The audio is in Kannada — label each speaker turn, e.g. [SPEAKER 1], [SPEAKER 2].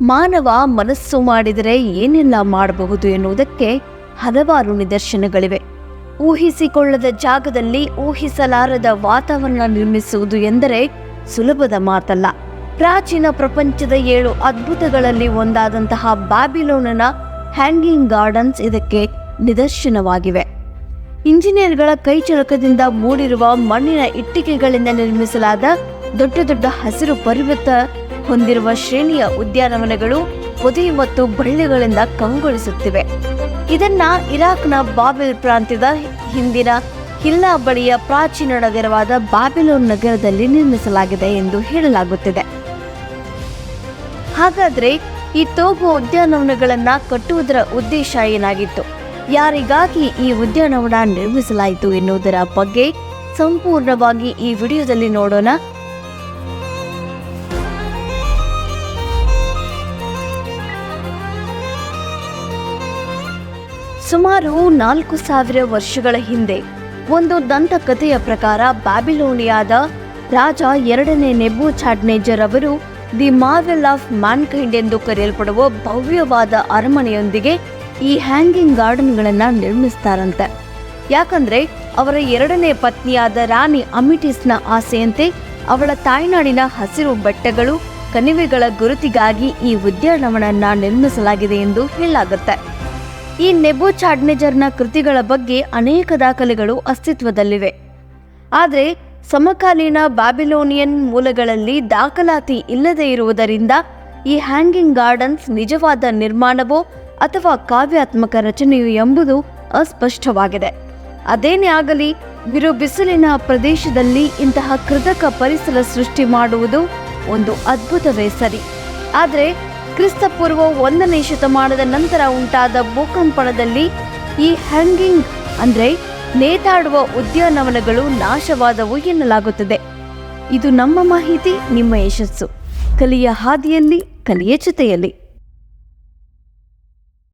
[SPEAKER 1] ಮಾನವ ಮನಸ್ಸು ಮಾಡಿದರೆ ಏನೆಲ್ಲ ಮಾಡಬಹುದು ಎನ್ನುವುದಕ್ಕೆ ಹಲವಾರು ನಿದರ್ಶನಗಳಿವೆ. ಊಹಿಸಿಕೊಳ್ಳದ ಜಾಗದಲ್ಲಿ ಊಹಿಸಲಾರದ ವಾತಾವರಣ ನಿರ್ಮಿಸುವುದು ಎಂದರೆ ಸುಲಭದ ಮಾತಲ್ಲ. ಪ್ರಾಚೀನ ಪ್ರಪಂಚದ ಏಳು ಅದ್ಭುತಗಳಲ್ಲಿ ಒಂದಾದಂತಹ ಬ್ಯಾಬಿಲೋನನ ಹ್ಯಾಂಗಿಂಗ್ ಗಾರ್ಡನ್ಸ್ ಇದಕ್ಕೆ ನಿದರ್ಶನವಾಗಿವೆ. ಇಂಜಿನಿಯರ್ಗಳ ಕೈಚಳಕದಿಂದ ಮೂಡಿರುವ ಮಣ್ಣಿನ ಇಟ್ಟಿಗೆಗಳಿಂದ ನಿರ್ಮಿಸಲಾದ ದೊಡ್ಡ ದೊಡ್ಡ ಹಸಿರು ಪರ್ವತ ಹೊಂದಿರುವ ಶ್ರೇಣಿಯ ಉದ್ಯಾನವನಗಳು ಪೊದೆ ಮತ್ತು ಬಳ್ಳಿಗಳಿಂದ ಕಂಗೊಳಿಸುತ್ತಿವೆ. ಇದನ್ನ ಇರಾಕ್ನ ಬಾಬಿಲ್ ಪ್ರಾಂತ್ಯದ ಹಿಂದಿನ ಹಿಲ್ಲಾ ಬಳಿಯ ಪ್ರಾಚೀನ ನಗರವಾದ ಬಾಬಿಲೋನ್ ನಗರದಲ್ಲಿ ನಿರ್ಮಿಸಲಾಗಿದೆ ಎಂದು ಹೇಳಲಾಗುತ್ತಿದೆ. ಹಾಗಾದ್ರೆ ಈ ತೋಗು ಉದ್ಯಾನವನಗಳನ್ನ ಕಟ್ಟುವುದರ ಉದ್ದೇಶ ಏನಾಗಿತ್ತು? ಯಾರಿಗಾಗಿ ಈ ಉದ್ಯಾನವನ ನಿರ್ಮಿಸಲಾಯಿತು ಎನ್ನುವುದರ ಬಗ್ಗೆ ಸಂಪೂರ್ಣವಾಗಿ ಈ ವಿಡಿಯೋದಲ್ಲಿ ನೋಡೋಣ. ಸುಮಾರು ನಾಲ್ಕು ಸಾವಿರ ವರ್ಷಗಳ ಹಿಂದೆ, ಒಂದು ದಂತಕಥೆಯ ಪ್ರಕಾರ ಬ್ಯಾಬಿಲೋನಿಯಾದ ರಾಜ ಎರಡನೇ ನೆಬು ಚಾಡ್ನೇಜರ್ ಅವರು ದಿ ಮಾರ್ವೆಲ್ ಆಫ್ ಮ್ಯಾನ್ಕೈಂಡ್ ಎಂದು ಕರೆಯಲ್ಪಡುವ ಭವ್ಯವಾದ ಅರಮನೆಯೊಂದಿಗೆ ಈ ಹ್ಯಾಂಗಿಂಗ್ ಗಾರ್ಡನ್ಗಳನ್ನು ನಿರ್ಮಿಸ್ತಾರಂತೆ. ಯಾಕಂದ್ರೆ ಅವರ ಎರಡನೇ ಪತ್ನಿಯಾದ ರಾಣಿ ಅಮಿಟಿಸ್ನ ಆಸೆಯಂತೆ ಅವಳ ತಾಯ್ನಾಡಿನ ಹಸಿರು ಬೆಟ್ಟಗಳು, ಕಣಿವೆಗಳ ಗುರುತಿಗಾಗಿ ಈ ಉದ್ಯಾನವನನ್ನ ನಿರ್ಮಿಸಲಾಗಿದೆ ಎಂದು ಹೇಳಲಾಗುತ್ತೆ. ಈ ನೆಬೋ ಚಾಡ್ನೇಜರ್ನ ಕೃತಿಗಳ ಬಗ್ಗೆ ಅನೇಕ ದಾಖಲೆಗಳು ಅಸ್ತಿತ್ವದಲ್ಲಿವೆ. ಆದರೆ ಸಮಕಾಲೀನ ಬ್ಯಾಬಿಲೋನಿಯನ್ ಮೂಲಗಳಲ್ಲಿ ದಾಖಲಾತಿ ಇಲ್ಲದೇ ಇರುವುದರಿಂದ ಈ ಹ್ಯಾಂಗಿಂಗ್ ಗಾರ್ಡನ್ಸ್ ನಿಜವಾದ ನಿರ್ಮಾಣವೋ ಅಥವಾ ಕಾವ್ಯಾತ್ಮಕ ರಚನೆಯೋ ಎಂಬುದು ಅಸ್ಪಷ್ಟವಾಗಿದೆ. ಅದೇನೇ ಆಗಲಿ ಬಿರು ಬಿಸಿಲಿನ ಪ್ರದೇಶದಲ್ಲಿ ಇಂತಹ ಕೃತಕ ಪರಿಸರ ಸೃಷ್ಟಿ ಮಾಡುವುದು ಒಂದು ಅದ್ಭುತವೇ ಸರಿ. ಆದರೆ ಕ್ರಿಸ್ತಪೂರ್ವ ಒಂದನೇ ಶತಮಾನದ ನಂತರ ಉಂಟಾದ ಭೂಕಂಪನದಲ್ಲಿ ಈ ಹ್ಯಾಂಗಿಂಗ್ ಅಂದ್ರೆ ನೇತಾಡುವ ಉದ್ಯಾನವನಗಳು ನಾಶವಾದವು ಎನ್ನಲಾಗುತ್ತದೆ. ಇದು ನಮ್ಮ ಮಾಹಿತಿ, ನಿಮ್ಮ ಯಶಸ್ಸು. ಕಲಿಯ ಹಾದಿಯಲ್ಲಿ, ಕಲಿಯ ಜೊತೆಯಲ್ಲಿ